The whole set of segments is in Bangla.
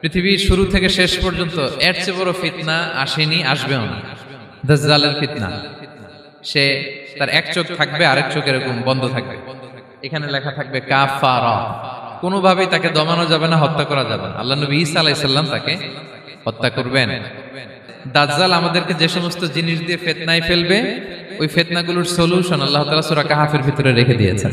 পৃথিবীর শুরু থেকে শেষ পর্যন্ত এর চেয়ে বড় ফিতনা আসেনি, আসবেও না। দাজ্জালের ফিতনা। সে তার এক চোখ থাকবে, আরেক চোখ এরকম বন্ধ থাকবে। এখানে লেখা থাকবে, কাফারা। কোনোভাবেই তাকে দমানো যাবে না, হত্যা করা যাবে না। আল্লাহ নবী ঈসা আলাইসাল্লাম তাকে হত্যা করবেন। দাজ্জাল আমাদেরকে যে সমস্ত জিনিস দিয়ে ফেতনায় ফেলবে, ওই ফেতনাগুলোর সলিউশন আল্লাহ তাআলা সূরা কাহাফের ভিতরে রেখে দিয়েছেন।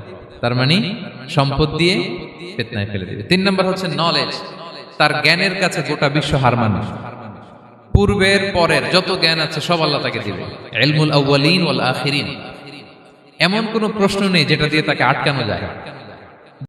তার মানে সম্পদ দিয়ে ফেতনায় ফেলে দেবে। তিন নম্বর হচ্ছে নলেজ তার জ্ঞানের কাছে গোটা বিশ্ব হার মানুষ। পূর্বের পরের যত জ্ঞান আছে সব আল্লাহ তাকে দিবে। এলমুল আউ্বালিন ওয়াল আখিরিন। এমন কোনো প্রশ্ন নেই যেটা দিয়ে তাকে আটকানো যায়।